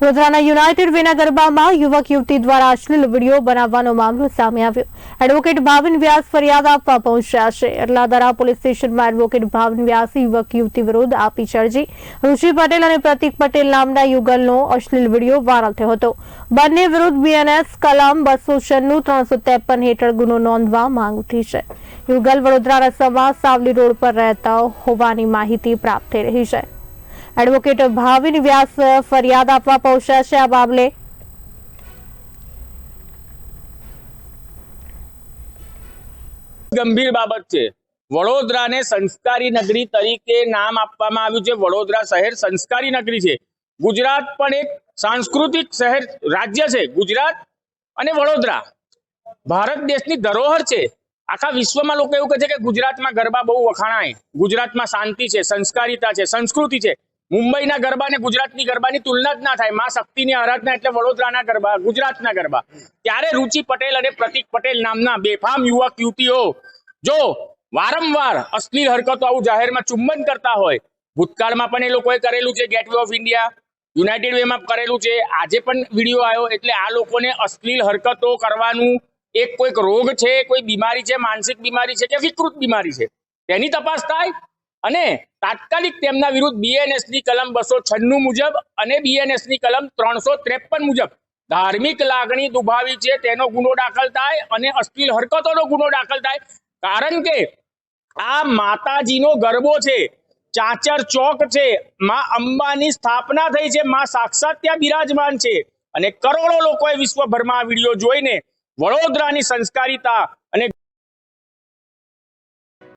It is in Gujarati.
વડોદરાના યુનાઇટેડ વેના ગરબામાં યુવક યુવતી દ્વારા અશ્લીલ વીડિયો બનાવવાનો મામલો સામે આવ્યો. એડવોકેટ ભાવિન વ્યાસ ફરિયાદ આપવા પહોંચ્યા છે. અરલાદરા પોલીસ સ્ટેશનમાં એડવોકેટ ભાવિન વ્યાસ યુવક યુવતી વિરુદ્ધ આપી છે અરજી ઋષિ પટેલ અને પ્રતિક પટેલ નામના યુગલનો અશ્લીલ વીડિયો વાયરલ થયો હતો. બંને વિરુદ્ધ બીએનએસ કલમ બસો છન્નું ત્રણસો ત્રેપન હેઠળ ગુનો નોંધવા માંગ ઉઠી છે. યુગલ વડોદરા રસ્તામાં સાવલી રોડ પર રહેતા હોવાની માહિતી પ્રાપ્ત થઈ રહી છે. એડવોકેટ ભાવિન વ્યાસ ફરિયાદ આપવા પહોંચ્યા છે આ મામલે. ગંભીર બાબત છે. વડોદરાને સંસ્કારી નગરી તરીકે નામ આપવામાં આવ્યું છે. વડોદરા શહેર સંસ્કારી નગરી છે. ગુજરાત પણ એક સાંસ્કૃતિક શહેર રાજ્ય છે. ગુજરાત અને વડોદરા. ભારત દેશની ધરોહર છે. આખા વિશ્વમાં લોકો એવું કહે છે કે ગુજરાતમાં ગરબા બહુ વખાણાય. ગુજરાતમાં શાંતિ છે, સંસ્કારિતા છે, સંસ્કૃતિ છે. મુંબઈના ગરબા ને ગુજરાતની ગરબાની તુલના જ ના થાય. માં શક્તિની આરાધના એટલે વડોદરાના ગરબા, ગુજરાતના ગરબા. ત્યારે રુચિ પટેલ અને પ્રતિક પટેલ નામના બેફામ યુવક, યુવતીઓ, જો વારંવાર અશ્લીલ હરકતો આવું જાહેરમાં ચુંબન કરતા હોય, ભૂતકાળમાં પણ એ લોકોએ કરેલું છે gateway of India united વેમાં કરેલું છે. આજે પણ વીડિયો આવ્યો, એટલે આ લોકોને અશ્લીલ હરકતો કરવાનું એક કોઈક રોગ છે, કોઈ બીમારી છે, માનસિક બીમારી છે કે વિકૃત બીમારી છે, તેની તપાસ થાય અને તાત્કાલિક તેમના વિરુદ્ધ બીએનએસની કલમ બસો છન્નું મુજબ અને બીએનએસની કલમ ત્રણસો ત્રેપન મુજબ ધાર્મિક લાગણી દુભાવી છે, તેનો ગુનો દાખલ થાય અને અશ્લીલ હરકતોનો ગુનો દાખલ થાય. કારણ કે આ માતાજીનો ગરબો છે, ચાચર ચોક છે, માં અંબાની સ્થાપના થઈ છે, માં સાક્ષાત ત્યાં બિરાજમાન છે. અને કરોડો લોકોએ વિશ્વભરમાં આ વીડિયો જોઈને વડોદરાની સંસ્કારિતા